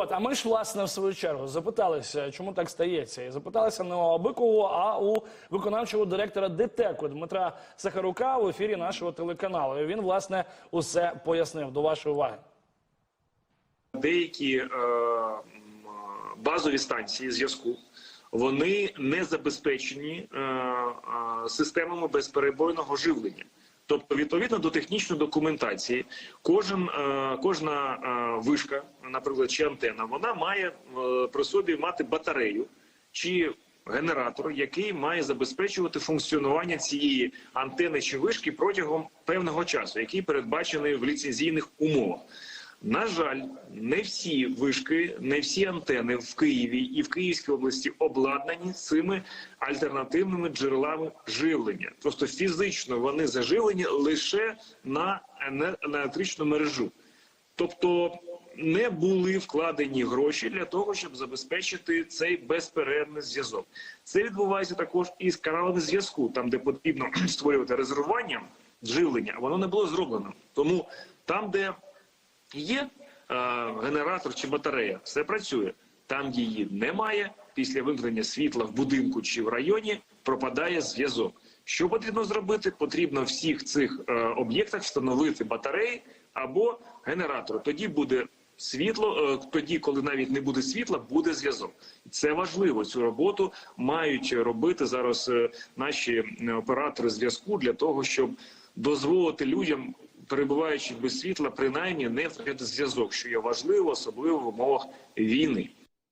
От, а ми ж власне в свою чергу запиталися, чому так стається, і запиталися не у Абикову, а у виконавчого директора ДТЕКу Дмитра Сахарука в ефірі нашого телеканалу. І він власне усе пояснив до вашої уваги. деякі е, базові станції зв'язку вони не забезпечені е, е, системами безперебойного живлення. Тобто, відповідно до технічної документації, кожен, е, кожна е, вишка, наприклад, чи антена, вона має е, при собі мати батарею чи генератор, який має забезпечувати функціонування цієї антени чи вишки протягом певного часу, який передбачений в ліцензійних умовах. На жаль, не всі вишки, не всі антени в Києві і в Київській області обладнані цими альтернативними джерелами живлення. Просто фізично вони заживлені лише на електричну мережу. Тобто не були вкладені гроші для того, щоб забезпечити цей безперервний зв'язок. Це відбувається також і з каналами зв'язку, там де потрібно створювати резервування живлення, воно не було зроблено. Тому там, де є е, генератор чи батарея, все працює. Там її немає. Після вимкнення світла в будинку чи в районі пропадає зв'язок. Що потрібно зробити? Потрібно всіх цих е, об'єктах встановити батареї або генератори. Тоді буде світло. е, тоді, коли навіть не буде світла, буде зв'язок. Це важливо. Цю роботу мають робити зараз е, наші е, оператори зв'язку для того, щоб дозволити людям перебуваючи без світла, принаймні не втрачати зв'язок, що є важливо, особливо в умовах війни.